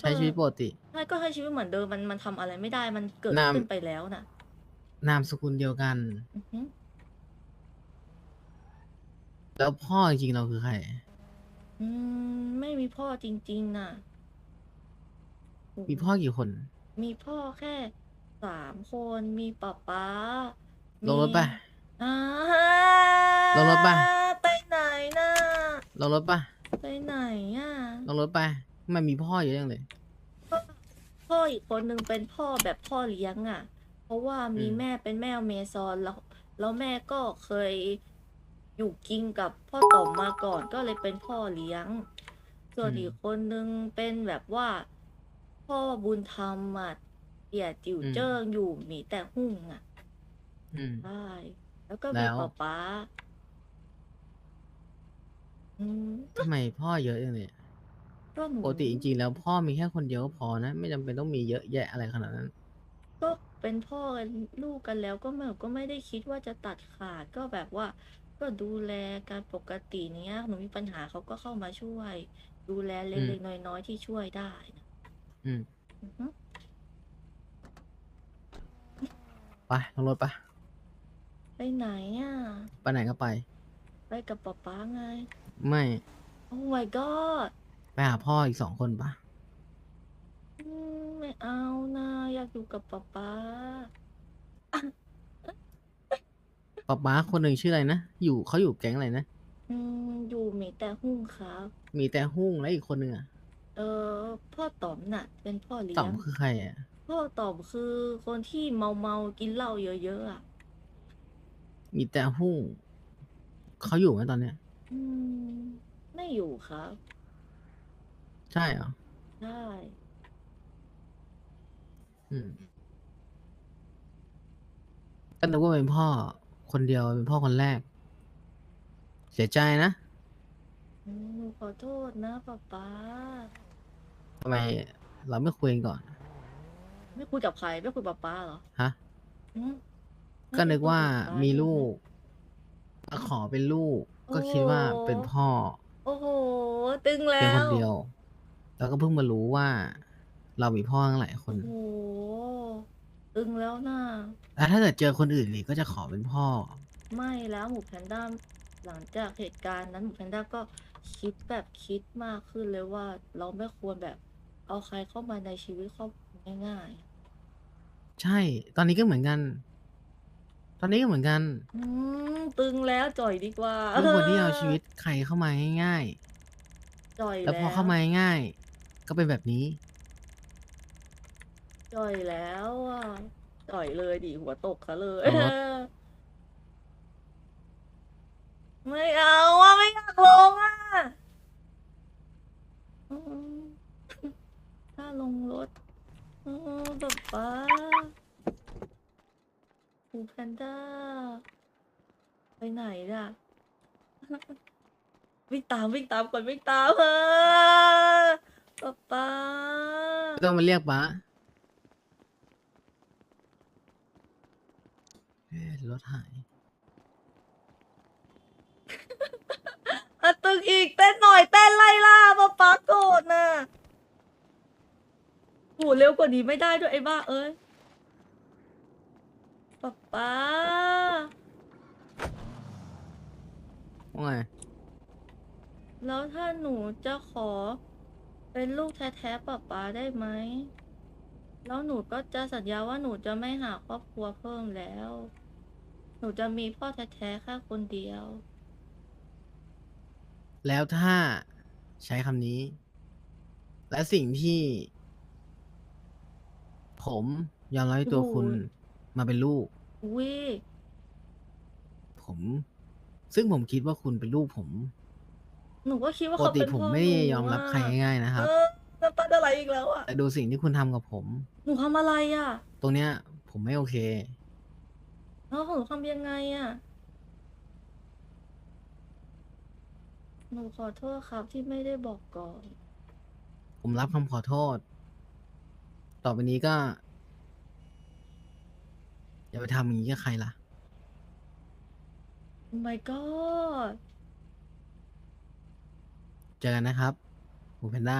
ใช้ชีวิตปกติ ใช่ก็ให้ชีวิตเหมือนเดิมมันมันทำอะไรไม่ได้มันเกิดนาม ขึ้นไปแล้วน่ะนามสกุลเดียวกัน อือหือแล้วพ่อจริงๆเราคือใคร อืมไม่มีพ่อจริง ๆ น่ะ มีพ่อกี่คน มีพ่อแค่สามคนมีป๊าป๊าลงรถไป อ่าลงรถไปไปไหนน่ะ ลงรถปะไปไหนอะลงรถไป มันมีพ่อเยอะจังเลย พ่ออีกคนนึงเป็นพ่อแบบพ่อเลี้ยงอะ เพราะว่ามีอืม แม่เป็นแม่อเมซอนแล้วแล้วแม่ก็เคยอยู่กินกับพ่อต่อมมาก่อนก็เลยเป็นพ่อเลี้ยง ส่วนอีกคนนึงเป็นแบบว่า พ่อบุญธรรมอะเตี่ยจิ๋วเจิ้งอยู่หมีแต่หุ่งอะอืม ใช่แล้วก็แล้มีวป๊าป๊าอืม ทำไมพ่อเยอะจังเลย ก็หนูปกติจริงๆแล้วพ่อมีแค่คนเดียวก็พอนะ ไม่จำเป็นต้องมีเยอะแยะอะไรขนาดนั้น ก็เป็นพ่อกันลูกกันแล้วก็ไม่ก็ไม่ได้คิดว่าจะตัดขาดก็แบบว่า ก็ดูแลการปกติเนี้ยหนูมีปัญหาเขาก็เข้ามาช่วย ดูแลเล็กๆน้อยๆที่ช่วยได้นะอืมอือฮึไปลงรถปะไปไหนอะ ไปไหนก็ไป ไปกับป๊าป๊าไงไม่ โอ้ my god ไปหาพ่ออีกสองคนปะอืมไม่เอานะ อยากอยู่กับป๊าป๊าป๊าป๊าคนหนึ่งชื่ออะไรนะ อยู่เขาอยู่แก๊งอะไรนะ อืมอยู่หมีแต่หุ่งครับ มีแต่หุ้งแล้วอีกคนหนึ่งอะเออพ่อต๋อมน่ะ เป็นพ่อเลี้ต่อยมงคือใครอะพ่อต๋อมคือคนที่เมาเมาๆกินเหล้าเยอะๆอะ มีแต่หุ้งเขาอยู่ไหมตอนเนี้ย อืม ไม่อยู่ครับใช่เหรอใช่อืมก็นึกว่าเป็นพ่อ คนเดียวเป็นพ่อคนแรก เสียใจนะอืมหนูขอโทษนะป๊าป๊าทำไม เราไม่คุยกันก่อน ไม่คุยกับใคร ไม่คุยกับป๊าป๊าเหรอฮะ อืมไม่ก็นึกว่าคุยบป๊มีใช่ไหลูกก็ขอเป็นลูก ก็คิดว่าเป็นพ่อ โอ้โห ตึงแล้เพียงคนวเดียว แล้วก็เพิ่งมารู้ว่า เรามีพ่อตั้งหลายคนโอ้โหตึงแล้วนะแล้วถ้าเกิดเจอคนอื่นอีกก็จะขอเป็นพ่อ ไม่แล้วหมูแพนด้าหลังจากเหตุการณ์นั้นหมูแพนด้าก็คิดแบบคิดมากขึ้นเลยว่า เราไม่ควรแบบเอาใครเข้ามาในชีวิตครอบครัวง่ายใช่ ตอนนี้ก็เหมือนกัน ตอนนี้ก็เหมือนกันๆอืมตึงแล้วจ่อยดีกว่าไม่ควรที่จะเอาชีวิตใครเข้ามาง่ายจ่อยๆ แล้แล้ววพอเข้ามาง่ายๆ ก็เป็นแบบนี้ จ่อยแล้วอะจ่อยเลยดิหัวตกซะเลยเอาวะไม่เอาอะไม่อยากลงอะอืมถ้าลงรถอืมป๊าป๊าปูแพนด้า ไปไหนล่ะ วิ่งตามวิ่งตามก่อนวิ่งตามเออ ป๊าป๊าไม่ต้องมาเรียกป้าเอ๊ะรถหาย อะตึกอีกเต้นหน่อยเต้นไล่ล่าป๊าป๊าโกรธน่ะโหเร็วกว่านี้ไม่ได้ด้วยไอ้บ้าเอ้ยป๊าป๊าว่าไง แล้วถ้าหนูจะขอ เป็นลูกแท้ๆป๊าป๊าได้ไหม แล้วหนูก็จะสัญญาว่าหนูจะไม่หาครอบครัวเพิ่มแล้ว หนูจะมีพ่อแท้ๆแค่คนเดียว แล้วถ้าใช้คำนี้ และสิ่งที่ ผมยอมรับในตัวคุณโอ้โหมาเป็นลูก อุ้ยผม ซึ่งผมคิดว่าคุณเป็นลูกผม หนูก็คิดว่าปกเขาติเป็นผมพ่อไม่ได้หนูยอมรับใครอะง่ายๆนะครับ เออน้ำตาจะไหลอีกแล้วอะแต่ดูสิ่งที่คุณทำกับผม หนูทำอะไรอะตรงเนี้ย ผมไม่โอเค แล้วหนูทำยังไงอะหนูขอโทษครับที่ไม่ได้บอกก่อน ผมรับคำขอโทษ ต่อไปนี้ก็ อย่าไปทำอย่างนี้กับใครล่ะ Oh my god เจอกันนะครับหมูแพนด้า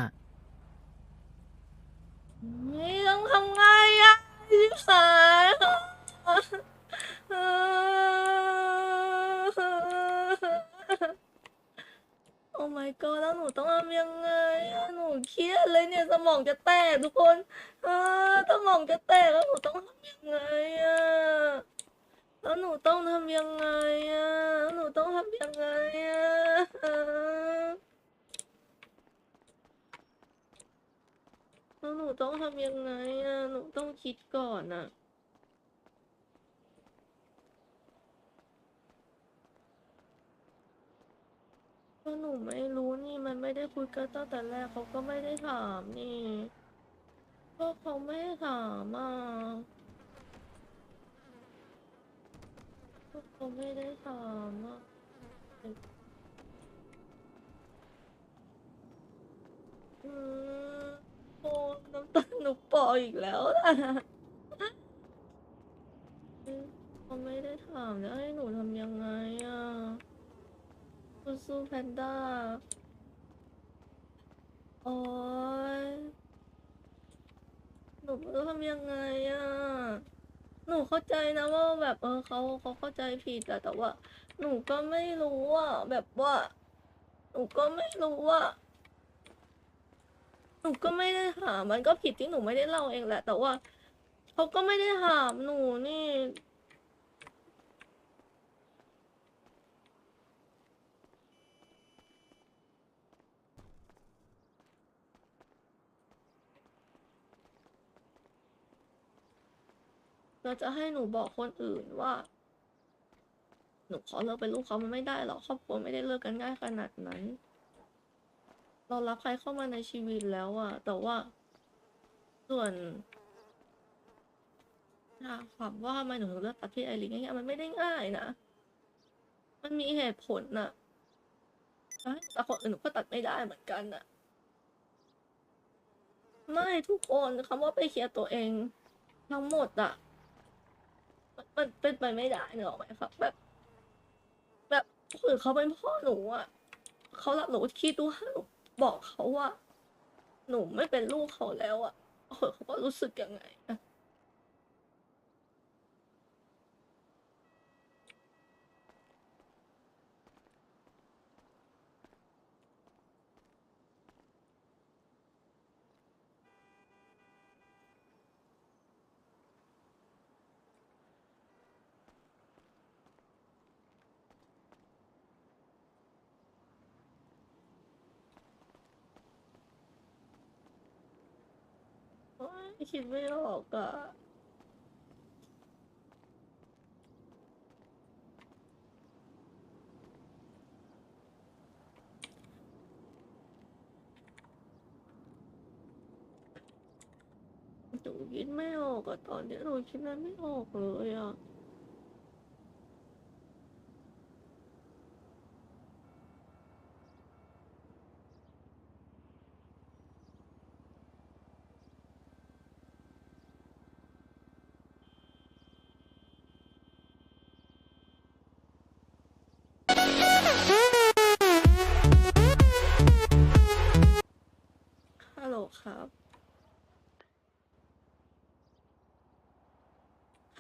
นี่ต้องทำไงอะชิบหายโอ้ my god แล้วหนูต้องทำยังไงอะหนูเครียดเลยเนี่ยสมองจะแตกทุกคนเออสมองจะแตกแล้วหนูต้องทำยังไงอะแล้วหนูต้องทำยังไงอะหนูต้องทำยังไงอะ แล้วหนูต้องทำยังไงอะหนูต้องคิดก่อนอะก็หนูไม่รู้นี่มันไม่ได้คุยกันตั้งแต่แรกเขาก็ไม่ได้ถามนี่ ก็เขาไม่ได้ถามอะก็เขาไม่ได้ถามอะ อืม โอ้น้ำตาหนูปออีกแล้วล่ะเขาไม่ได้ถามแล้วให้หนูทำยังไงอะสู้แพนด้า โอ๊ยหนูไม่รู้ทำยังไงอะ หนูเข้าใจนะว่าแบบเออเขาเขาเข้าใจผิดอะแต่ว่า หนูก็ไม่รู้อะแบบว่า หนูก็ไม่รู้ว่าห นูก็ไม่ได้ถามมันก็ผิดที่หนูไม่ได้เล่าเองแหละ แต่ว่าเขาก็ไม่ได้ถามหนูนี่ เราจะให้หนูบอกคนอื่นว่า หนูขอเลิกเป็นลูกเขามันไม่ได้หรอกครอบครัวไม่ได้เลิกกันง่ายขนาดนั้น เรารับใครเข้ามาในชีวิตแล้วอะแต่ว่า ส่วนถ้าถามว่าทำไมหนูถึงเลือกตัดที่ไอรินง่ายๆมันไม่ได้ง่ายนะ มันมีเหตุผลนะแต่คนอื่นหนูก็ตัดไม่ได้เหมือนกันนะไม่ทุกคนคำว่าไปเคลียร์ตัวเอง ทั้งหมดอะมันมันเป็นไปไม่ได้เนอะไหมครับแบบ แบบคนอื่นเขาเป็นพ่อหนูอะเขารักหนูคิดดูว่าหนู บอกเขาว่า หนูไม่เป็นลูกเขาแล้วอะเออเขาก็รู้สึกยังไงอะ ยคิดไม่ออกอะหนูคิดไม่ออกอะตอนนี้หนูคิดอะไรไม่ออกเลยอะ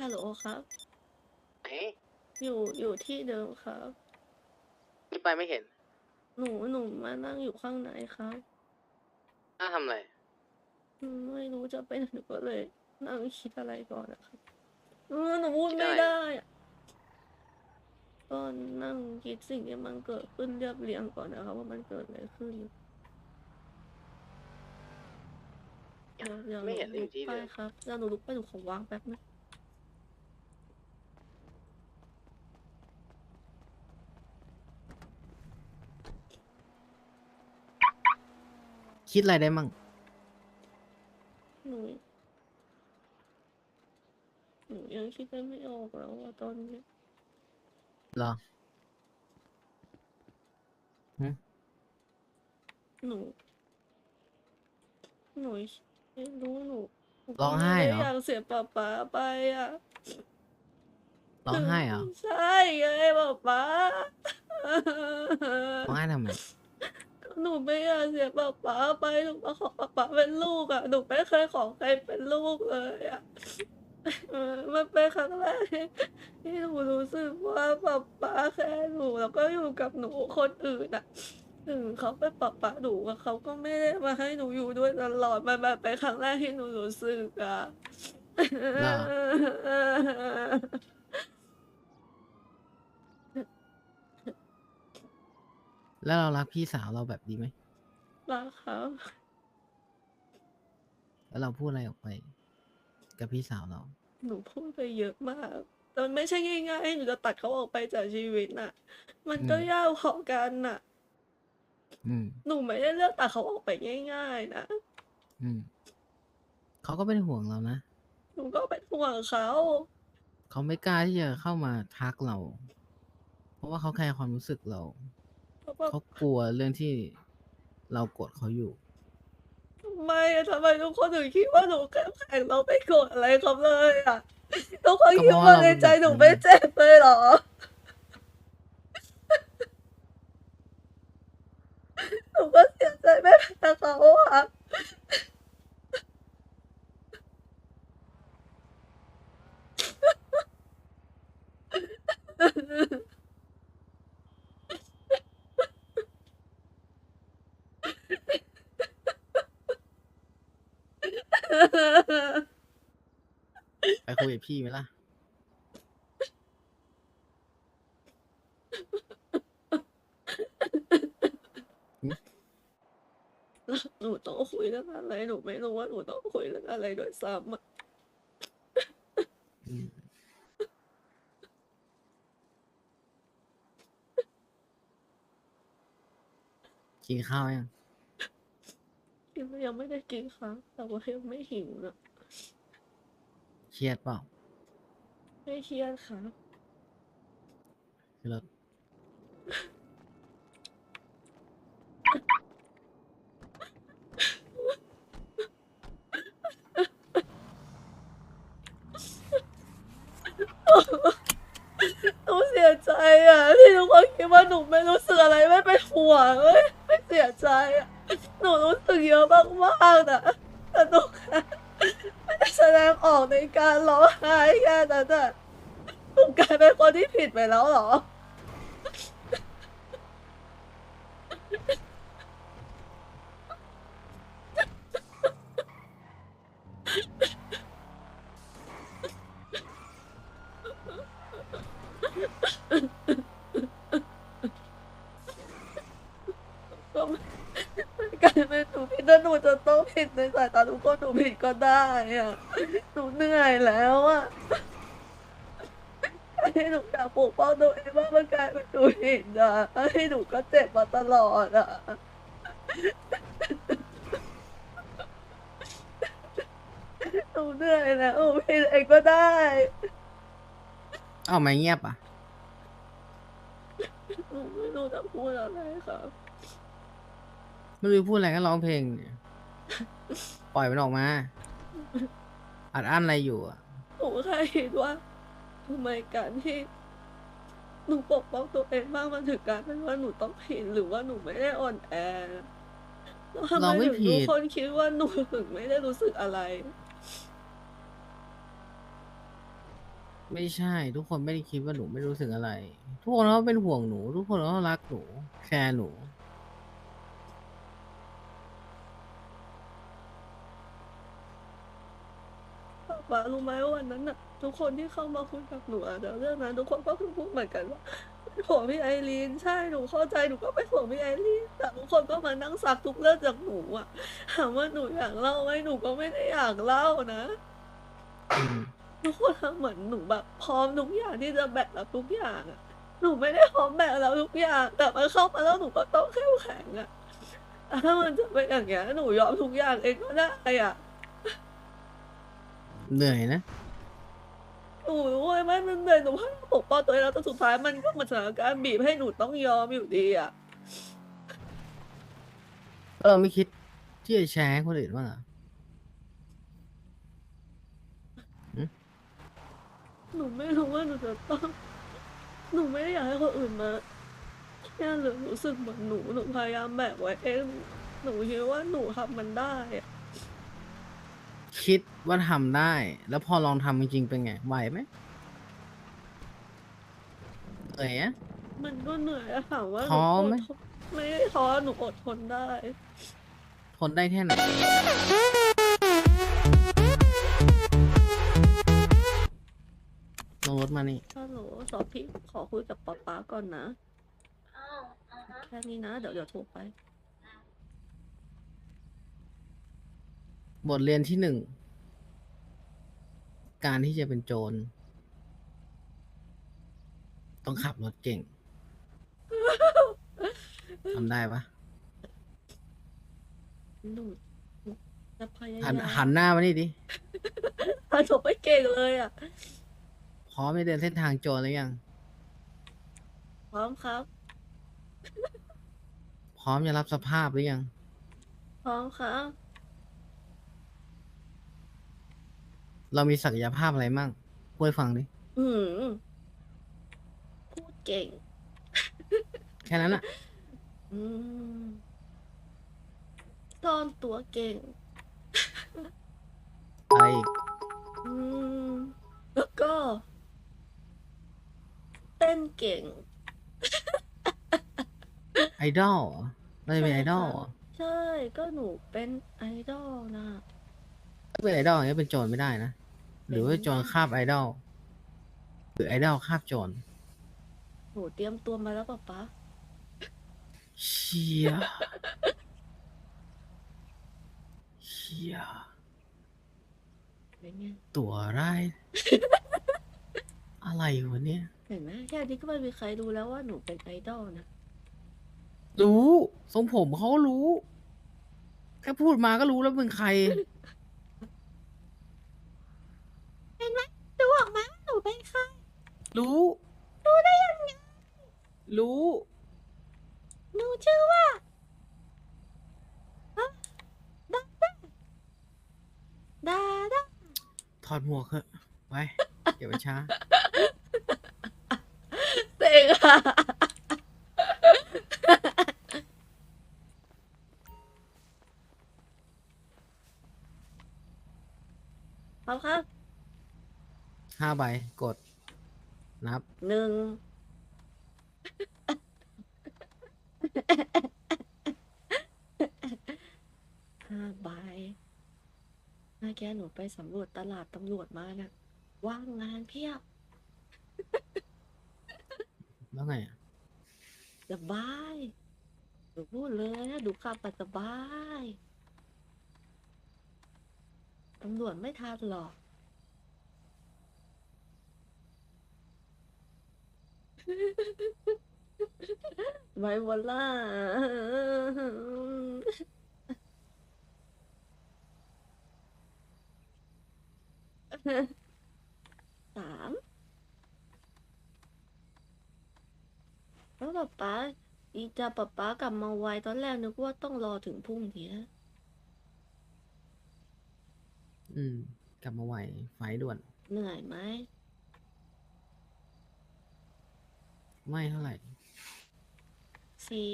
โหลครับเฮ้ยอยู่อยู่ที่เดิมครับ นี่ไปไม่เห็นหนูหนูมานั่งอยู่ข้างในครับน่าทำอะไร อืมไม่รู้จะไปไหนหนูก็เลย นั่งคิดอะไรก่อนนะครับเออหนูพูดคิดไม่อะไรได้อะก็นั่งคิดสิ่งที่มันเกิดขึ้นเรียบเรียงก่อนนะครับ ว่ามันเกิดอะไรขึ้นเดี๋ยวเดี๋ยวไม่เห็นหนูอลุยู่กที่ไปเดิมครับเดี๋ยวหนูลุกไปหนูขอวางแป๊บนึง คิดอะไรได้มั่งหนูหนูยังคิดอะไรไม่ออกแล้วอะตอนนี้เหรอ หนู หนูไม่รู้หนูนูร้องไห้เหรอ ม่ด้อยากเสียป๊าป๊าไปอะร้องไห้เหรอใช่ไงป๊าป๊า ร้องไห้ทำไมก็ หนูไม่อยากเสียป๊าป๊าไปหนูมาขอป๊าป๊าเป็นลูกอะหนูไม่เคยขอใครเป็นลูกเลยอะมันเป็นครั้งแรกที่หนูรู้สึกว่าป๊าป๊าแค่หนูแล้วก็อยู่กับหนูคนอื่นอะถึงเขาเป็นป๊าป๊าหนูเขาก็ไม่ได้มาให้หนูอยู่ด้วยตลอดมันแบบเป็นครั้งแรกที่หนูรู้สึกอะ แล้วเรารักพี่สาวเราแบบดีไหมรักครับ แล้วเราพูดอะไรออกไป กับพี่สาวเรา หนูพูดไปเยอะมาก แต่มันไม่ใช่ง่ายๆหนูจะตัดเขาออกไปจากชีวิตน่ะ มันก็อืมยากพอกันน่ะ อืม หนูไม่ได้เลือกตัดเขาออกไปง่าย ๆ นะ อืม เขาก็เป็นห่วงเรานะ หนูก็เป็นห่วงเขาเขาไม่กล้าที่จะเข้ามาทักเรา เพราะว่าเขาแคร์ความรู้สึกเรา เพราะว่าเขากลัวเรื่องที่เรากดเขาอยู่ ทำไมอะทำไมทุกคนถึงคิดว่าหนูแข็งแกร่งเราไม่โกรธอะไรเขาเลยอะทุกคนคิดว่าในใจหนูไม่เจ็บเลยเหรอหนูก็เสียใจไม่แพ้เขาอะ ไป คุยกับพี่ไหมล่ะ หนูต้องคุยเรื่องอะไร หนูไม่รู้ว่าหนูต้องคุยเรื่องอะไรโดวยซ้ำอะอืมกินข้าวยังยังยังไม่ได้กินค่ะแต่ว่ายังไม่หิวนะ เครียดเปล่าไม่เครียดค่ะคือเราหนูเสียใจอะ ที่ทุกคนคิดว่าหนูไม่รู้สึกอะไรไม่เป็นห่วงเอ้ยไม่เสียใจอะ หนูรู้สึกเยอะมากๆนะแต่หนูแค่ไม่ได้แสดงออ กในการร้องไห้แค่นั้นอะหนูกลายเป็นคนที่ผิดไปแล้วเหรอ ก็ไม่ไม่กลายเป็นหนูผิดแล้วหนูจะต้องผิดในสายตาทุกค นหนูผิดก็ได้อะหนูเหนื่อยแล้วอะให้หนูอยากปกป้องตัวเองว่ามันกลายเป็นหนูผิดอะให้หนูก็เจ็บมาตลอดอะหนูเหนื่อยแล้วหนูผิดเองก็ได้เอ้าไม่เงียบอะหนูไม่รู้จะพูดอะไรครับ ไม่รู้พูดอะไรก็ร้องเพลงดิ ปล่อยมันออกมา อัดอั้นอะไรอยู่อะหนูแค่คิดว่าทำไมการที่หนูปกป้องตัวเองมากมันถึงกลารเป็นว่าหนูต้องผิดหรือว่าหนูไม่ได้อ่อนแอแล้วทำไมเราไม่ถึงผิทุดกคนคิดว่าหนูถึงไม่ได้รู้สึกอะไร ไม่ใช่ ทุกคนไม่ได้คิดว่าหนูไม่รู้สึกอะไร ทุกคนเขาเป็นห่วงหนู ทุกคนเขารักหนูแคร์หนู ป้ารู้ไหมว่าวันนั้นน่ะ ทุกคนที่เข้ามาคุยกับหนูอะเรื่องนั้นทุกคนก็คือพูดเหมือนกันว่าเป็นห่วงพี่ไอรีนใช่หนูเข้าใจหนูก็เป็นห่วงพี่ไอรีนแต่ทุกคนก็มานั่งซักทุกเรื่องจากหนูอะถามว่าหนูอยากเล่าไหมหนูก็ไม่ได้อยากเล่านะทุกคนทำเหมือนหนูแบบพร้อมทุกอย่างที่จะแบกรับทุกอย่างอะหนูไม่ได้พร้อมแบกรับทุกอย่าง แต่มันเข้ามาแล้วหนูก็ต้องเข้มแข็งอะถ้ามันจะเป็นอย่างเงี้ยหนูยอมทุกอย่างเองก็ได้อะ เหนื่อยนะหนูรู้ไว้ไหมมันเหนื่อยหนูพยายามปกป้องตัวเองแล้วแต่สุดท้ายมันก็เหมือนสถานการณ์บีบให้หนูต้องยอมอยู่ดีอะเออไม่คิดที่จะแชร์ให้คนอื่นว่างเหรอหนูไม่รู้ว่าหนูจะต้อง หนูไม่ได้อยากให้คนอื่นมาแค่หนูรู้สึกเหมือนหนูหนูพยายามแบกไว้เองหนูคิดว่าหนูทำมันได้อะ คิดว่าทำได้ แล้วพอลองทำจริงๆเป็นไง ไหวไหมเหนื่อยอะ มันก็เหนื่อยอะค่ะว่าหท้นูออไหม ดทนไม่ได้ท้อหนูอดทนได้ ทนได้แค่ไหนลงรถมานี่ ฮัลโหลสอบพี่ขอคุยกับป๊าป๊าก่อนนะอ้าวอ่าฮะแค่นี้นะ เดี๋ยวเดี๋ยวโทรไป บทเรียนที่หนึ่ง การที่จะเป็นโจร ต้องขับรถเก่งทำได้ปะหนูหนูจะพยายาหันมหันหน้ามานี่ดิหันหนูไม่เก่งเลยอะ พร้อมไปเดินเส้นทางโจรหรือยัง พร้อมครับ พร้อมจะรับสภาพหรือยัง พร้อมครับ เรามีศักยภาพอะไรมั่งพูดให้ฟังดิ อืมพูดเก่ง แค่นั้นอะอืมซ่อนตัวเก่ง อะไรอีกอืมแล้วก็ เต้นเก่ง ไอดอลเหรอเราจะเป็นไอดอลเหรอ ใช่ก็หนูเป็นไอดอลนะถ้า เป็นไอดอลอย่างนี้ยเป็นโจรไม่ได้นะ หรือว่าโจรคาบไอดอลหรือไอดอลคาบโจรหนูเตรียมตัวมาแล้วป๊าป๊าเชียเชียเป็นไงตัวร้ายอะไรวะเนี่ย เห็นไหมแค่นี้ก็ไม่มีใครรู้แล้วว่าหนูเป็นไอดอลนะรู้ทรงผมเขาก็รู้ แค่พูดมาก็รู้แล้วมึงใคร ดูออก ไหมว่าหนูเป็นใครรู้ รู้ได้ยังไงรู้ หนูชื่อว่าฮะดาดาดาดาถอดหมวกเถอะไปเดี๋ยวไปช้า เต็งอะ ห้าใบกด นับ หนึ่ง ห้าใบเมื่อกี้หนูไปสำรวจตลาดตำรวจมานะ่ะ ว่างงานเพียบแล้วไงอะสบายหนูพูดเลยนะดูขับปัสบายตำรวจไม่ทันหรอก ไว้วันล่าสามแล้วป๊าป๊าอีจะป๊าป๊ากลับมาไวตอนแรกนึกว่าต้องรอถึงพรุ่งนี้นะอืม กลับมาไหวไฟด่วน เหนื่อยไหม ไม่เท่าไหร่ สี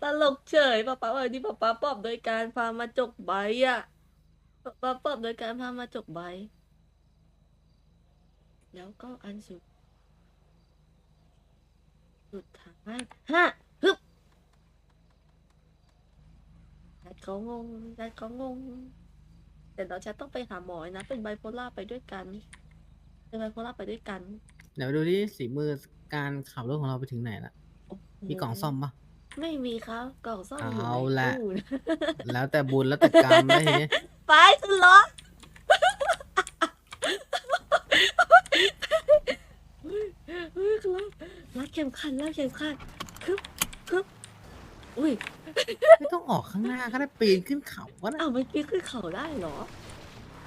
ตลกเฉยป๊าป๊าวันนี้ป๊าป๊าปอบโดยการพามาจกใบอะป๊าป๊าปอบโดยการพามาจกใบ แล้วก็อันสุด สุดท้ายห้าฮึบแดดเขางงแดดเขางง แต่เราจะต้องไปหาหมอนะ เป็นไบโพล่าไปด้วยกัน เป็นไบโพล่าไปด้วยกันเดี๋ยวดูที่สีมือการขับรถของเราไปถึงไหนละโอ้โหมีกล่องซ่อมปะ ไม่มีครับกล่องซ่อมอยู่เอาในละ ตู้นะแล้วแต่บุญแล้วแต่กรรมแล้วทีนี้ไปขึ้นรถเฮ้ยเฮ้ยขึ้นรถรัดเข็มขัดรัดเข็มขัดคึบคึบอุ้ย ไม่ต้องออกข้างหน้าก็ได้ปีนขึ้นเขาก็ได้อ้าวเมื่อกี้ขึ้นเขาได้เหรอ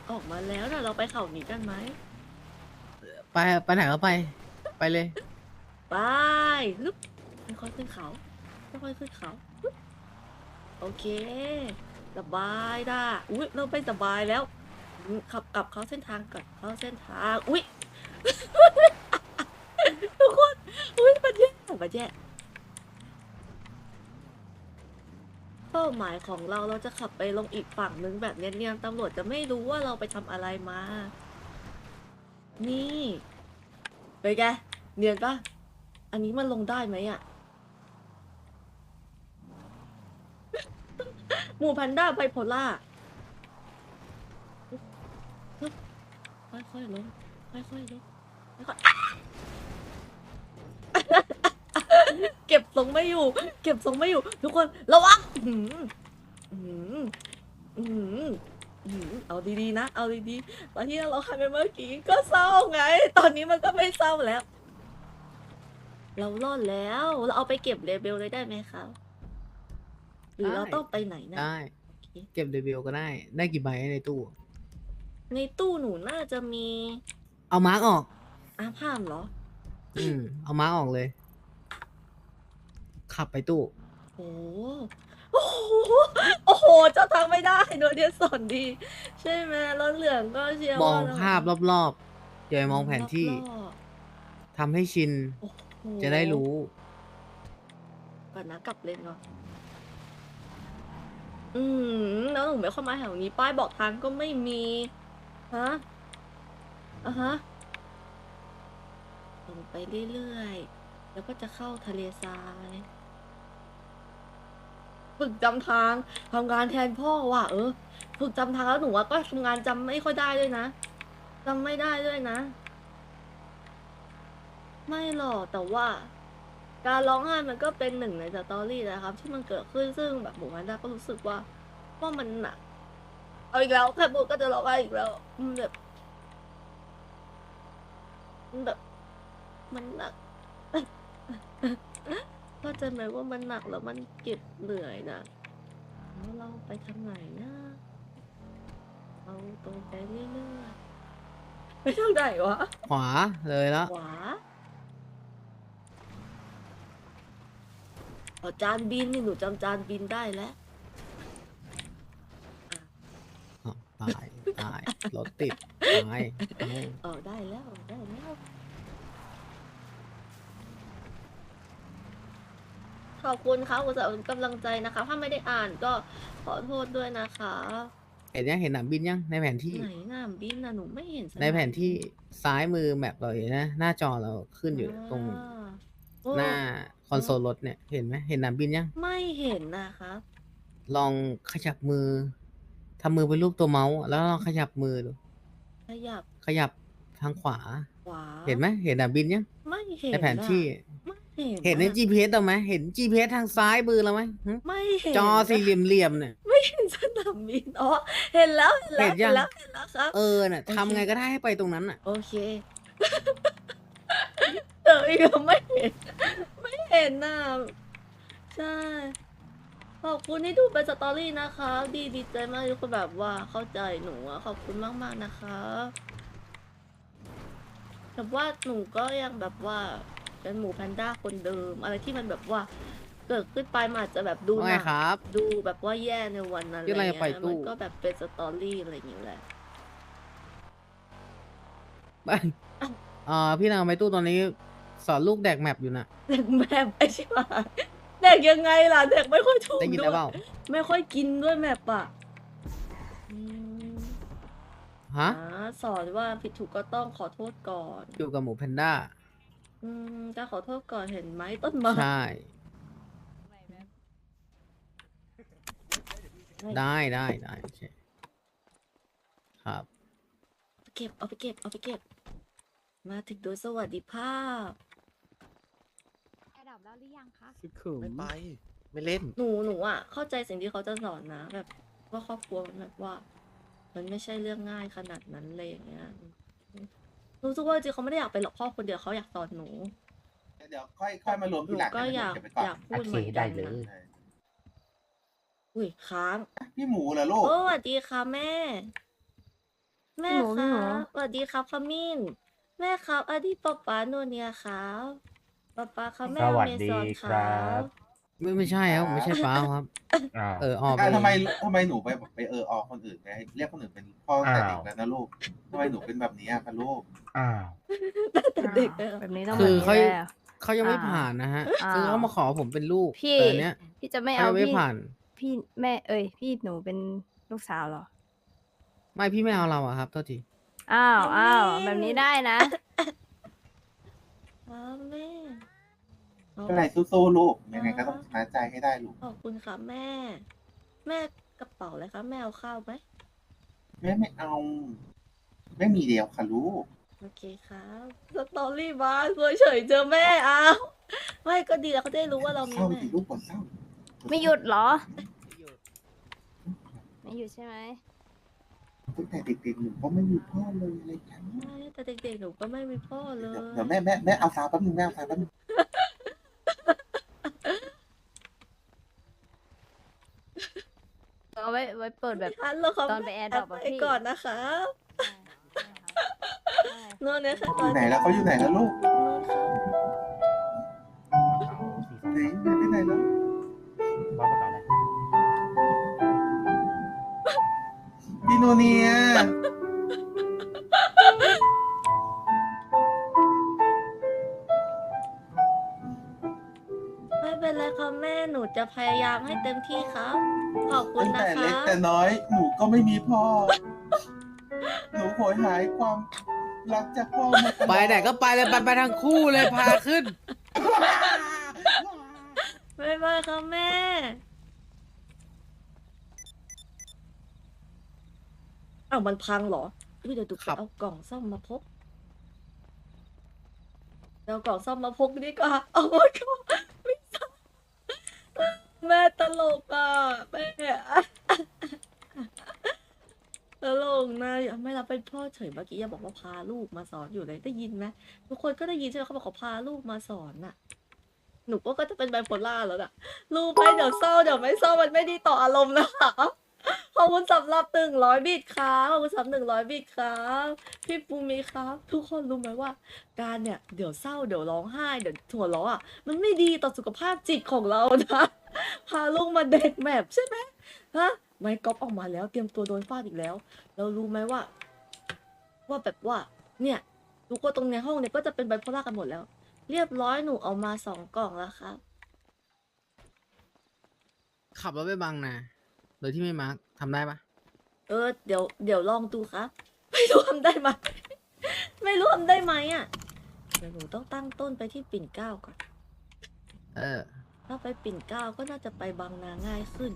ออกมาแล้วนะเราไปเขานี้กันไหมไปไปไหนก็ไป ไปเลย ไปฮึบค่อยๆขึ้นเขาค่อยๆขึ้นเขาฮึบโอเคสบายด่ะอุ้ยเราไปสบายแล้วอือืมขับกลับเข้าเส้นทางก่อนเข้าเส้นทาง อุ้ยทุกคนอุ้ยมันแย่มันแย่ ป้าหมายของเราเราจะขับไปลงอีกฝั่งนึงแบบเนียนๆตำรวจจะไม่รู้ว่าเราไปทำอะไรมา นี่เป็นไงเนียนปะอันนี้มันลงได้ไหมอะ หมูแพนด้าไบโพล่าค่อยๆลงค่อยๆลงค่อยๆ เก็บทรงไม่อยู่ เก็บทรงไม่อยู่ ทุกคนระวังอื้อหืออื้อหืออื้อหือเอาดีๆนะ เอาดีๆตอนที่เราคันไปเมื่อกี้ก็เศร้าไง ตอนนี้มันก็ไม่เศร้าแล้ว เรารอดแล้ว เราเอาไปเก็บเลเบลเลยได้ไหมครับหรือเราต้องไปไหนนะได้โอเคเก็บเดบิวก็ได้ ได้กี่ใบในตู้ ในตู้หนูน่าจะมีเอามาร์กออกอาพามเหรอ อืมเอามาร์กออกเลย ขับไปตู้โอ้โอ้โห โอ้โห เจ้าทางไม่ได้โดนเดียสอนดี ใช่ไหมรถเหลืองก็เชียร์มอว่างเรภาพรอบๆอย่าไปมองแผนที่รอบทำให้ชินๆโอ้โหจะได้รู้ ก่อนนะกลับเลนก่อนอืมแล้วหนูไม่เข้ามาแถวนี้ป้ายบอกทางก็ไม่มีฮะอะฮะลงไปเรื่อยๆ แล้วก็จะเข้าทะเลทราย ฝึกจำทางทำงานแทนพ่อว่ะเออ ฝึกจำทางแล้วหนูว่าก็ทำงานจำไม่ค่อยได้ด้วยนะจำไม่ได้ด้วยนะ ไม่หรอกแต่ว่า การร้องไห้มันก็เป็นหนึ่งในสตอรี่นะครับ ที่มันเกิดขึ้นซึ่งแบบหมูฮันดาก็รู้สึกว่าว่ามันหนักเอาอีกแล้วแค่พูดก็จะร้องไห้อีกแล้วมันแบบมันแบบมันหนัก เข้าใจไหมว่ามันหนักแล้วมันเก็บเหนื่อยนะแล้วเราไปทางไหนนะเราตรงไปเรื่อยๆไปทางไหนวะขวาเลยแล้วขวาเอาจานบินนี่หนูจำจานบินได้แล้วอ้าวตายตายรถติดตายเอ้าเออได้แล้วได้แล้ว ขอบคุณครับคุณสำหรับกำลังใจนะคะ ถ้าไม่ได้อ่านก็ขอโทษด้วยนะคะ เห็นยังเห็นหนามบินยังในแผนที่ ไหนหน้ามบินนะหนูไม่เห็นสในแผนที่ามบิซ้ายมือแมปเราเห็นนะ หน้าจอเราขึ้นอยู่ตรงอ่าโอ้หน้าคอนโซลรถเนี่ยเห็นไหมเห็นหนามบินยัง ไม่เห็นนะครับลองขยับมือทำมือเป็นรูปตัวเมาส์แล้วลองขยับมือดูขยับขยับทางขวา ขวาเห็นไหมเห็นหนามบินยังไม่เห็นในแผนที่ อะไม่ เห็นเห็นในอะ GPS เราไหมเห็น GPS ทางซ้ายมือเราไหมหึไม่เห็นจอสี่นะเหลี่ยมๆเนี่ย ไม่เห็นสนามบินอ๋อเห็นแล้วเห็นแล้วเห็นยังเห็นแล้วเห็นแล้วครับ เออน่ะโอเคทำไงก็ได้ให้ไปตรงนั้นน่ะ โอเค เดี๋ยวอีกแล้วไม่เห็น ไม่เห็นน่ะใช่ ขอบคุณที่ดูเป็นสตอรี่นะคะดีดีใจมากที่คุณแบบว่าเข้าใจหนูอะขอบคุณมากมากๆนะคะแต่ว่าหนูก็ยังแบบว่า เป็นหมูแพนด้าคนเดิม อะไรที่มันแบบว่าเกิดขึ้นไปมันอาจจะแบบดูว่าหไงนักครับ ดูแบบว่าแย่ในวันนั้นที่อะไรอะไรเงี้ยไปตู้ มันก็แบบเป็นสตอรี่อะไรอย่างเงี้ยแหละไปอ่าพี่นางไปตู้ตอนนี้สอนลูกแดกแมปอยู่น่ะเด็กแมปไอชิบหายเด็กยังไงล่ะเด็กไม่ค่อยถูกได้ยินด้ได้วยเปล่าไม่ค่อยกินด้วยแมปอะอืมฮะอ่าสอนว่าผิดถูกก็ต้องขอโทษก่อน อยู่กับหมูแพนด้า อืมจะขอโทษก่อนเห็นไหมต้นไม้ใช่ไม่ได้ได้ได้โอเคครับเก็บเอาไปเก็บเอาไปเก็บ มาถึงโดยสวัสดิภาพ แอดดับแล้วหรือยังคะไม่ไป ไม่เล่น หนูหนูอะเข้าใจสิ่งที่เขาจะสอนนะ แบบว่าครอบครัวมันแบบว่า มันไม่ใช่เรื่องง่ายขนาดนั้นเลยอย่างเงี้ย รู้สึกว่าจริงๆเขาไม่ได้อยากเป็นหรอกพ่อคนเดียวเขาอยากสอนหนูเดี๋ยวค่อยค่อยมารวมหทีนูหลังก็นะอยากเก็บไปก่อนอยากพูดโอเหเคมือนได้กันเลนะยใช่อุ้ยค้าง พี่หมูเหรอลูก โอ้สวัสดีค่ะแม่ แม่พี่หมูพี่คะหมูสวัสดีครับขมิ้น แม่ครับอดีป๊าป๊าโนเนียครับป๊าป๊าครับแม่สวัสเมดีซอนครับ ไม่ไม่ใช่ครับผมไม่ใช่ป้าครับ อ้าว เออออกไปอะทำไมทำไมหนูไปไปเออออกคนอื่นไปเรียกคนอื่นเป็นพ่อตั้งแต่เด็กแล้วนะลูกทำไมหนูเป็นแบบนี้อะคะลูกอ้าวแต่เด็กเลยเหรอแบบนี้ต้องคืแบบอนี้เขาแล้วเขายังไม่อ่าผ่านนะฮะอ่า คือเขามาขอผมเป็นลูกพี่แต่อันเนี้ยพี่จะไม่เขาเอายังไม่พี่ผ่าน พี่แม่เอ้ย พี่หนูเป็นลูกสาวเหรอ ไม่พี่ไม่เอาเราอะครับโทษที อ้าวอ้าวแบบนี้ได้นะครับแม่ไม่ เป็นไรสู้ๆลูกยังไงก็ต้องชนะใจให้ได้ลูกขอบคุณค่ะแม่ แม่กระเป๋าอะไรคะแม่เอาข้าวไหมแม่ไม่เอา ไม่มีเดียวค่ะลูกโอเคครับสตอรี่มาเฉยๆเจอแม่อ้าวไม่ก็ดีแล้วเขาได้รู้ว่าเรามีเศร้าแม่ดิลูกปวดเศร้าไม่หยุดเหรอ ไม่หยุดใช่ไหมตั้งแต่เด็กๆหนูก็ไม่มีพ่อเลยอะไรกันใช่แต่เด็กๆหนูก็ไม่มีพ่อเลเดี๋ยวยเดี๋ยวแม่แม่แม่เอาซาวแป๊บนึงแม่เอาซาวแป๊บนึง เอาไว้ไว้เปิดแบบทันแล้วครับตอนไปแอร์ดรอปอะไปพี่ ก่อนนะคะโน่นเนี่ยค่ะอยู่ไหนแล้วเขาอยู่ไหนแล้วลูกโน่นค่ะไหนไปไหนแล้วบ้ากระเป๋าอะไรพี่โนเนีย พยายามให้เต็มที่ครับ ขอบคุณตั้งนะแต่คเล็กรับแต่น้อย หนูก็ไม่มีพ่อ หนูโหยหายความรักจากพ่อมาตลอดไปไหนก็ไปเลยไปไปทั้งคู่เลยพาขึ้น บ๊ายบายครับแม่ อ้าวมันพังเหรอเฮ้ยเดี๋ยวดูครับ เอากล่องซ่อมมาพกเดี๋ยวเอากล่องซ่อมมาพกดีกว่าเอาไว้ก่อนไม่ใช่ แม่ตลกอะแม่ตลกนะไม่รับเป็นพ่อเฉยเมื่อกี้ยังบอกว่าพาลูกมาสอนอยู่เลยได้ยินไหมทุกคนก็ได้ยินใช่ไหมเขาบอกเขาพาลูกมาสอนน่ะ หนูก็จะเป็นไบโพล่าแล้วน่ะรูปไปเดี๋ยวเศร้าเดี๋ยวไม่เศร้ามันไม่ดีต่ออารมณ์นะคะขอบคุณสำหรับหนึ่งร้อยบิตครับขอบคุณสำหรับหนึ่งร้อยบิตครับพี่ปูมีครับ ทุกคนรู้ไหมว่า การเนี่ยเดี๋ยวเศร้าเดี๋ยวร้องไห้เดี๋ยวหัวเราะอะมันไม่ดีต่อสุขภาพจิตของเรานะ พาลูกมาเด็กแมพใช่ไหมฮะไม่ก๊อปออกมาแล้ว เตรียมตัวโดนฟาดอีกแล้ว เรารู้ไหมว่า ว่าแบบว่า เนี่ยทุกคนตรงในห้องเนี่ยก็จะเป็นไบโพล่ากันหมดแล้ว เรียบร้อยหนูเอามาสองกล่องแล้วครับ ขับรถไปบางนาโดยที่ไม่มาร์คทำได้ปะเออ เดี๋ยวเดี๋ยวลองดูครับ ไม่รู้ทำได้ไหมไม่รู้ทำได้ไหมอะเดี๋ยวหนูต้องตั้งต้นไปที่ปิ่นเกล้าก่อน เออ ถ้าไปปิ่นเกล้าก็น่าจะไปบางนาง่ายขึ้น